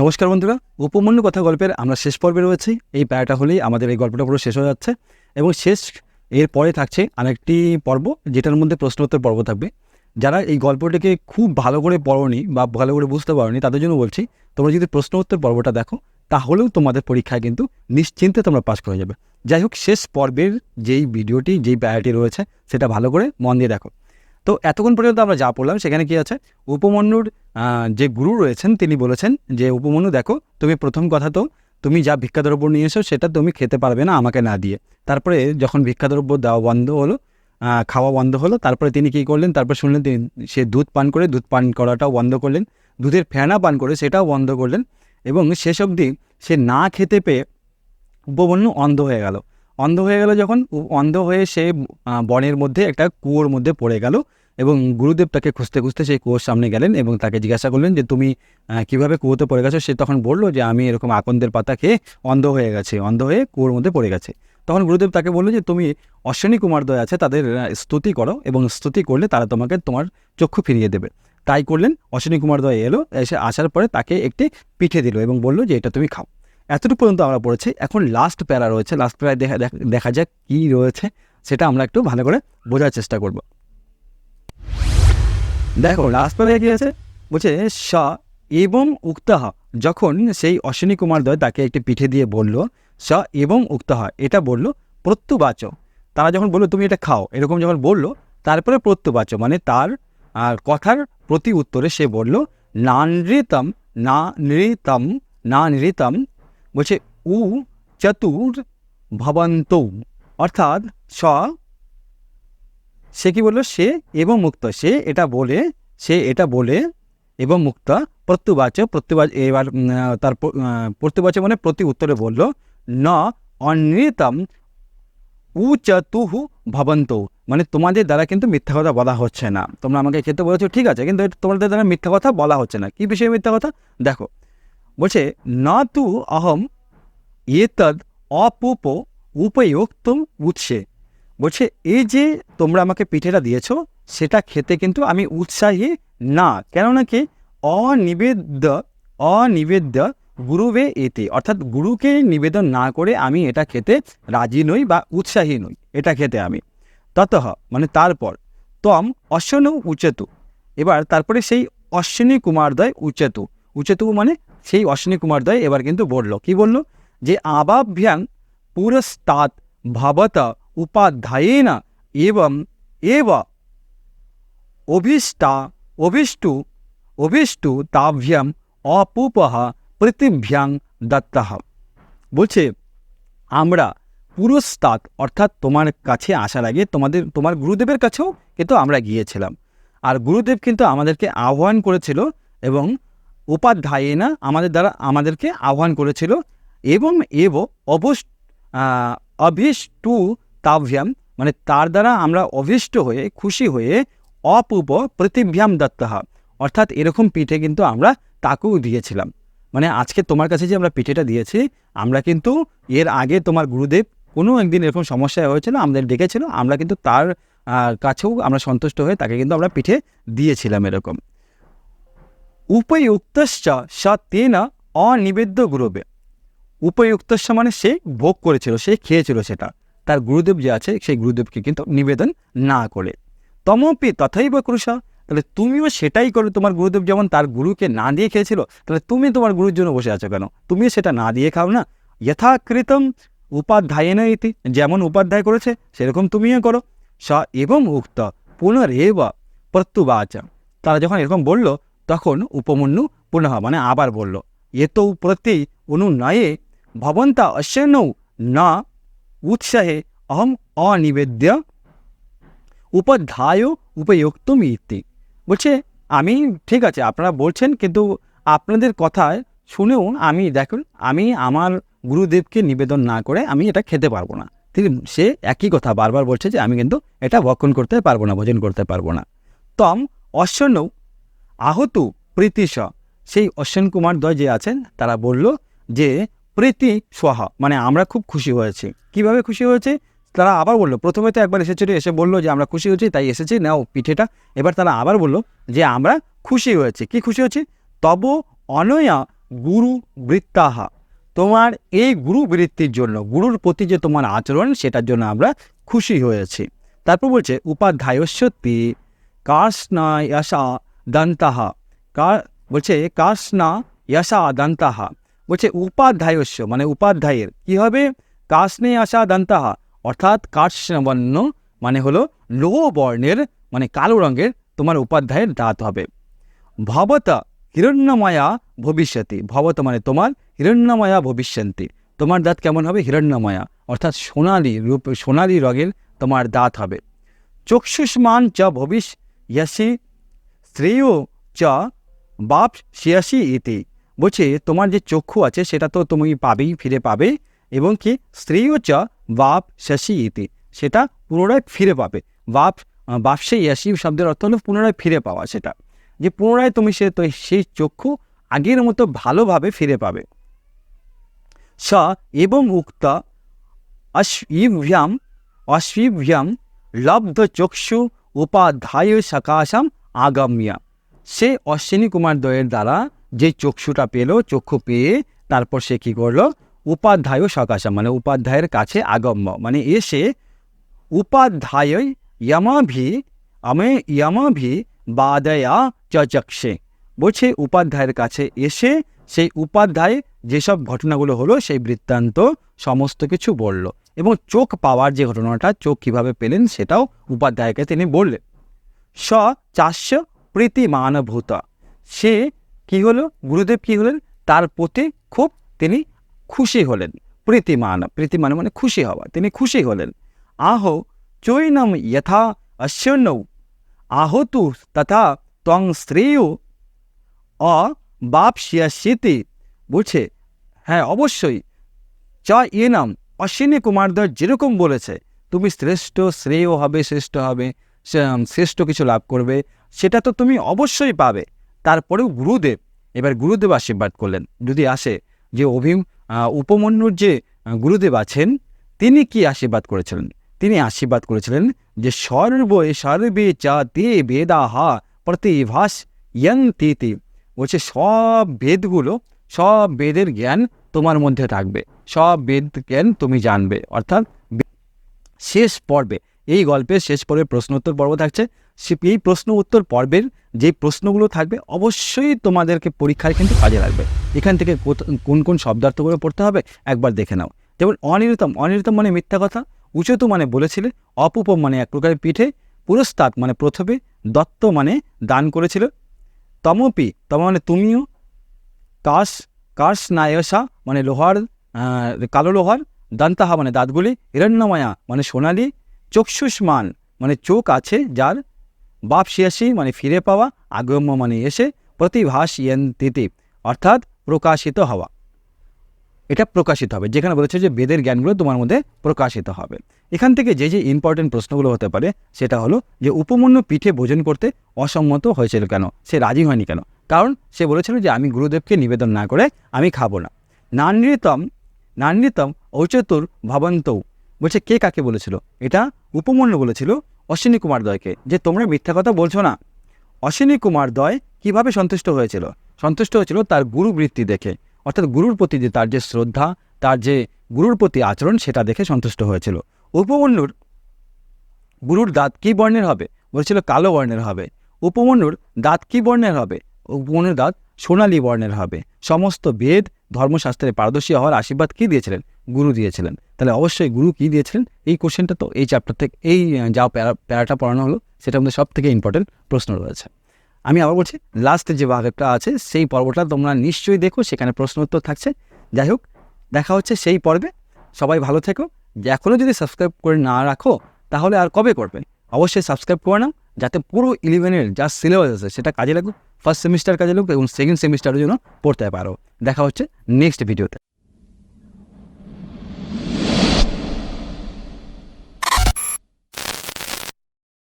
নমস্কার বন্ধুরা, উপমন্যু কথা গল্পের আমরা শেষ পর্বে রয়েছি। এই প্যারাটা হলেই আমাদের এই গল্পটা পুরো শেষ হয়ে যাচ্ছে এবং শেষ এর পরে থাকছে আরেকটি পর্ব যেটার মধ্যে প্রশ্নোত্তর পর্ব থাকবে। যারা এই গল্পটাকে খুব ভালো করে পড়নি বা ভালো করে বুঝতে পারোনি, তাদের জন্য বলছি, তোমরা যদি প্রশ্ন উত্তর পর্বটা দেখো, তাহলেও তোমাদের পরীক্ষায় কিন্তু নিশ্চিন্তে তোমরা পাস করে যাবে। যাই হোক, শেষ পর্বের যেই ভিডিওটি, যেই প্যারাটি রয়েছে, সেটা ভালো করে মন দিয়ে দেখো। তো এতক্ষণ পর্যন্ত আমরা যা পড়লাম, সেখানে কি আছে? উপমন্যুর যে গুরু রয়েছেন, তিনি বলেছেন যে, উপমন্যু, দেখো, তুমি প্রথম কথা তো, তুমি যা ভিক্ষাদ্রব্য নিয়ে এসো, সেটা তুমি খেতে পারবে না আমাকে না দিয়ে। তারপরে যখন ভিক্ষাদ্রব্য দেওয়া বন্ধ হলো খাওয়া বন্ধ হলো, তারপরে তিনি কী করলেন? তারপর শুনলেন তিনি, সে দুধ পান করে, দুধ পান করাটাও বন্ধ করলেন, দুধের ফেনা পান করে, সেটাও বন্ধ করলেন এবং শেষ অবধি সে না খেতে পেয়ে উপমন্যু অন্ধ হয়ে গেল। অন্ধ হয়ে গেল যখন অন্ধ হয়ে সে বনের মধ্যে একটা কুয়োর মধ্যে পড়ে গেল এবং গুরুদেব তাকে খুঁজতে খুঁজতে সেই কুয়োর সামনে গেলেন এবং তাকে জিজ্ঞাসা করলেন যে, তুমি কীভাবে কুয়োতে পড়ে গেছো? সে তখন বলল যে, আমি এরকম আকন্দের পাতা খেয়ে অন্ধ হয়ে গেছে, অন্ধ হয়ে কুয়োর মধ্যে পড়ে গেছে। তখন গুরুদেব তাকে বলল যে, তুমি অশ্বিনী কুমারদ্বয় আছে, তাদের স্তুতি করো এবং স্তুতি করলে তারা তোমাকে তোমার চক্ষু ফিরিয়ে দেবে। তাই করলেন, অশ্বিনী কুমারদ্বয় এলো, এসে আসার পরে তাকে একটি পিঠে দিল এবং বলল যে, এটা তুমি খাও। এতটুকু পর্যন্ত আমরা পড়েছি। এখন লাস্ট প্যারা রয়েছে। লাস্ট প্যারায় দেখা, দেখা- যাক কী রয়েছে। সেটা আমরা একটু ভালো করে বোঝার চেষ্টা করব। দেখো লাস্ট প্যারায় কী আছে বলছে স এবং উক্তাহ যখন সেই অশ্বিনী কুমারদ্বয় তাকে একটি পিঠে দিয়ে বলল স এবং উক্তাহ এটা বলল প্রত্যুবাচ তারা যখন বলল, তুমি এটা খাও এরকম যখন বলল, তারপরে প্রত্যুবাচ মানে তার কথার প্রতি উত্তরে সে বলল, না নৃতম না নৃতম না নৃতম বলছে, উ চতুর ভবন্ত। অর্থাৎ স, সে কি বলল? সে এবং মুক্ত। সে এটা বলে, সে এটা বলে এবং মুক্ত। প্রত্যুবাচ প্রত্যুবাচ, এবার তার প্রত্যুবাচ মানে প্রতি উত্তরে বলল, ন, অনৃতম উচতুহু ভবন্ত। মানে তোমাদের দ্বারা কিন্তু মিথ্যা কথা বলা হচ্ছে না। তোমরা আমাকে খেতে বলেছ, ঠিক আছে, কিন্তু তোমাদের দ্বারা মিথ্যা কথা বলা হচ্ছে না। কি বিষয়ে মিথ্যা কথা? দেখো বলছে না তু অহম এতদ অপুপ উপয়োক্তম উৎসে বলছে এই যে তোমরা আমাকে পিঠেটা দিয়েছ সেটা খেতে কিন্তু আমি উৎসাহী না কেননা কি অনিবেদ্য অনিবেদ্য গুরুবে এতে অর্থাৎ গুরুকে নিবেদন না করে আমি এটা খেতে রাজি নই বা উৎসাহী নই এটা খেতে আমি ততঃ মানে তারপর তম অশ্বন উচেতু এবার তারপরে সেই অশ্বিনী কুমারদয় উচেতু উচেতু মানে সেই অশ্বিনী কুমারদয় এবার কিন্তু বলল কি বলল? যে আবাভ্যাং পুরস্তাৎ ভবত উপাধ্যায়েন এবং এব অভিষ্টা অভিষ্টু অভিষ্টু তাভ্যাম অপুপহ পৃথিভ্যাং দত্তহ বলছে, আমরা পুরস্তাৎ অর্থাৎ তোমার কাছে আসার আগে তোমাদের, তোমার গুরুদেবের কাছেও কিন্তু আমরা গিয়েছিলাম। আর গুরুদেব কিন্তু আমাদেরকে আহ্বান করেছিল এবং উপাধ্যায়েনা আমাদের দ্বারা আমাদেরকে আহ্বান করেছিল এবং এব অবস আহ, টু তাভ্যাম মানে তার দ্বারা আমরা অভীষ্ট হয়ে খুশি হয়ে অপূপ পৃথিভ্যাম দত্তহ অর্থাৎ এরকম পিঠে কিন্তু আমরা তাকেও দিয়েছিলাম। মানে আজকে তোমার কাছে যে আমরা পিঠেটা দিয়েছি আমরা কিন্তু এর আগে তোমার গুরুদেব কোনো একদিন এরকম সমস্যা হয়েছিল আমাদের ডেকেছিল আমরা কিন্তু তার কাছেও আমরা সন্তুষ্ট হয়ে তাকে কিন্তু আমরা পিঠে দিয়েছিলাম এরকম। উপযুক্তশ্চ স তেন অনিবেদ্য গুরুবে। উপযুক্তস্য মানে সে ভোগ করেছিল, সে খেয়েছিল সেটা। তার গুরুদেব যে আছে, সেই গুরুদেবকে কিন্তু নিবেদন না করে। তমপি তথাইব ক্রুশা, তাহলে তুমিও সেটাই করো, তোমার গুরুদেব যেমন তার গুরুকে না দিয়ে খেয়েছিল, তাহলে তুমি তোমার গুরুর জন্য বসে আছো কেন? তুমিও সেটা না দিয়ে খাও না। যথাকৃতম উপাধ্যায়েন ইতি, যেমন উপাধ্যায় করেছে, সেরকম তুমিও করো। স এবং উক্ত পুনরেব প্রত্যুবাচ। তারা যখন এরকম বলল তখন উপমন্যু পুনঃ মানে আবার বলল এত প্রতি অনুনয়ে ভবন্তা অশ্বেনৌ না উৎসাহে অহম অনিবেদ্য উপাধ্যায় উপযুক্তম ইতি। বলছে, আমি, ঠিক আছে, আপনারা বলছেন, কিন্তু আপনাদের কথায় শুনেও আমি, দেখুন, আমি আমার গুরুদেবকে নিবেদন না করে আমি এটা খেতে পারব না। ঠিক, সে একই কথা বারবার বলছে যে আমি কিন্তু এটা ভক্ষণ করতে পারব না, ভোজন করতে পারব না। তম অশ্বন আহতু প্রীতিশ সেই অশ্বিন কুমার দ্বয় যে আছেন, তারা বলল যে, প্রীতি সোহা। মানে আমরা খুব খুশি হয়েছি। কীভাবে খুশি হয়েছে? তারা আবার বলল, প্রথমে তো একবার এসেছিল, এসে বলল যে আমরা খুশি হয়েছি, তাই এসেছি, নাও পিঠেটা। এবার তারা আবার বলল যে, আমরা খুশি হয়েছি। কি খুশি হয়েছি? তব অনয়া গুরু বৃত্তাহা। তোমার এই গুরু বৃত্তির জন্য, গুরুর প্রতি যে তোমার আচরণ, সেটার জন্য আমরা খুশি হয়েছি। তারপর বলছে উপাধ্যায়স্যতি কাশনা ইয়াসা দন্তাহা কা বলছে কাশনা ইয়াসা দন্তাহা বলছে উপাধ্যায়স্য মানে উপাধ্যায়ের কি হবে কাশনে আসা দন্তাহা অর্থাৎ কাশবর্ণ মানে হলো লোহ বর্ণের মানে কালো রঙের তোমার উপাধ্যায়ের দাঁত হবে ভবতা হিরণ্যময়া ভবিষ্যতি ভবত মানে তোমার হিরণ্যময়া ভবিষ্যন্তি তোমার দাঁত কেমন হবে হিরণ্যময়া অর্থাৎ সোনালি রূপ সোনালি রঙের তোমার দাঁত হবে চক্ষুষ্মান চ ভবিষ শ্রেয় চ বাপ শিয়াসি ইতি বলছে, তোমার যে চক্ষু আছে, সেটা তো তুমি পাবেই, ফিরে পাবে। এবং কি শ্রেয় চ বাপ শশি ইতি সেটা পুনরায় ফিরে পাবে। বাপ বাপসে ইয়াসি শব্দের অর্থ হলো পুনরায় ফিরে পাওয়া সেটা। যে পুনরায় তুমি সে, তো সেই চক্ষু আগের মতো ভালোভাবে ফিরে পাবে। স, এবং উক্ত অশ্বিভ্যাম অশ্বিভ্যাম লব্ধ চক্ষু উপাধ্যায় সকাশাম আগামিয়া। সে অশ্বিনী কুমার দ্বয়ের দ্বারা যে চক্ষুটা পেল, চক্ষু পেয়ে তারপর সে কী করল? উপাধ্যায় সকাশাম মানে উপাধ্যায়ের কাছে আগম্য। মানে এসে উপাধ্যায় ইয়ামাভি, আমে ইয়ামাভি বাদয়া চচক্ষে। বলছে উপাধ্যায়ের কাছে এসে সেই উপাধ্যায় যেসব ঘটনাগুলো হলো, সেই বৃত্তান্ত সমস্ত কিছু বলল। এবং চোখ পাওয়ার যে ঘটনাটা, চোখ কীভাবে পেলেন সেটাও উপাধ্যায়কে তিনি বললেন। স চাষ্য প্রীতিমানভূত। সে কি হলো? গুরুদেব কি হলেন? তার প্রতি খুব তিনি খুশি হলেন। প্রীতিমান প্রীতিমান মানে খুশি হওয়া, তিনি খুশি হলেন। আহ চৈনম যথা অশ্বনৌ আহতু তথা তং শ্রেয় অ বাপসিয়াসিতি বুঝে হ্যাঁ অবশ্যই। চ এ নাম অশ্বিনী কুমারদার যেরকম বলেছে, তুমি শ্রেষ্ঠ, শ্রেয় হবে, শ্রেষ্ঠ হবে। শ্রেষ্ঠ কিছু লাভ করবে, সেটা তো তুমি অবশ্যই পাবে। তারপরেও গুরুদেব, এবার গুরুদেব আশীর্বাদ করলেন। যদি আসে যে অভিম উপমন্যুর যে গুরুদেব আছেন, তিনি কি আশীর্বাদ করেছিলেন? তিনি আশীর্বাদ করেছিলেন যে সর্বে সর্বে চা তে বেদা বেদাহা প্রতিভাস ইয়ন্তিতি বলছে, সব বেদগুলো, সব বেদের জ্ঞান তোমার মধ্যে থাকবে। সব বেদ জ্ঞান তুমি জানবে। অর্থাৎ শেষ পর্বে এই গল্পের শেষ পর্বে প্রশ্ন উত্তর পর্ব থাকছে। এই প্রশ্ন উত্তর পর্বের যে প্রশ্নগুলো থাকবে, অবশ্যই তোমাদেরকে পরীক্ষায় কিন্তু কাজে লাগবে। এখান থেকে কোন কোন শব্দার্থগুলো পড়তে হবে একবার দেখে নাও। যেমন অনিরতম অনিরতম মানে মিথ্যা কথা, উচতু মানে বলেছিলে অপুপ মানে এক প্রকারের পিঠে পুরস্তাত মানে প্রথমে, দত্ত মানে দান করেছিল, তমপি তম মানে তুমিও, কাশ কাশ নায়সা মানে লোহার কালো লোহার, দান্তাহা মানে দাঁতগুলি, হিরণ্যময়া মানে সোনালি চক্ষুষ্মান মানে চোখ আছে যার বাপ শিয়াসি মানে ফিরে পাওয়া, আগম্য মানে এসে প্রতিভাস ইয়ন্তিতি অর্থাৎ প্রকাশিত হওয়া। এটা প্রকাশিত হবে। যেখানে বলেছে যে বেদের জ্ঞানগুলো তোমার মধ্যে প্রকাশিত হবে। এখান থেকে যে যে ইম্পর্টেন্ট প্রশ্নগুলো হতে পারে, সেটা হলো যে উপমন্য পিঠে ভোজন করতে অসম্মত হয়েছিল কেন? সে রাজি হয়নি কেন? কারণ সে বলেছিল যে আমি গুরুদেবকে নিবেদন না করে আমি খাব না। নানৃতম নানৃতম ঔচতুর ভবন্তৌ। বলছে, কে কাকে বলেছিল? এটা উপমন্য বলেছিল অশ্বিনী কুমার দয়কে, যে তোমরা মিথ্যা কথা বলছো না। অশ্বিনী কুমার দয় কীভাবে সন্তুষ্ট হয়েছিল? সন্তুষ্ট হয়েছিল তার গুরু বৃত্তি দেখে। অর্থাৎ গুরুর প্রতি যে তার যে শ্রদ্ধা, তার যে গুরুর প্রতি আচরণ, সেটা দেখে সন্তুষ্ট হয়েছিল। উপমন্যুর গুরুর দাঁত কী বর্ণের হবে? বলেছিল, কালো বর্ণের হবে। উপমন্যুর দাঁত কী বর্ণের হবে? উপমন্যুর দাঁত সোনালী বর্ণের হবে। সমস্ত বেদ, ধর্মশাস্ত্রে পারদর্শী হওয়ার আশীর্বাদ কী দিয়েছিলেন? গুরু দিয়েছিলেন। তাহলে অবশ্যই গুরু কী দিয়েছিলেন? এই কোশ্চেনটা তো এই চ্যাপ্টার থেকে, এই যা প্যারা, প্যারাটা পড়ানো হলো, সেটার মধ্যে সব থেকে ইম্পর্টেন্ট প্রশ্ন রয়েছে। আমি আবার বলছি লাস্টে যে ভাগটা আছে, সেই পর্বটা তোমরা নিশ্চয়ই দেখো, সেখানে প্রশ্ন উত্তর থাকছে। যাই হোক, দেখা হচ্ছে সেই পর্বে। সবাই ভালো থেকো। এখনও যদি সাবস্ক্রাইব করে না রাখো, তাহলে আর কবে করবে? অবশ্যই সাবস্ক্রাইব করে নাও, যাতে পুরো ইলেভেনের যা সিলেবাস আছে, সেটা কাজে লাগুক ফার্স্ট সেমিস্টার কাজে লাগুক এবং সেকেন্ড সেমিস্টারের জন্য পড়তে পারো। দেখা হচ্ছে নেক্সট ভিডিওতে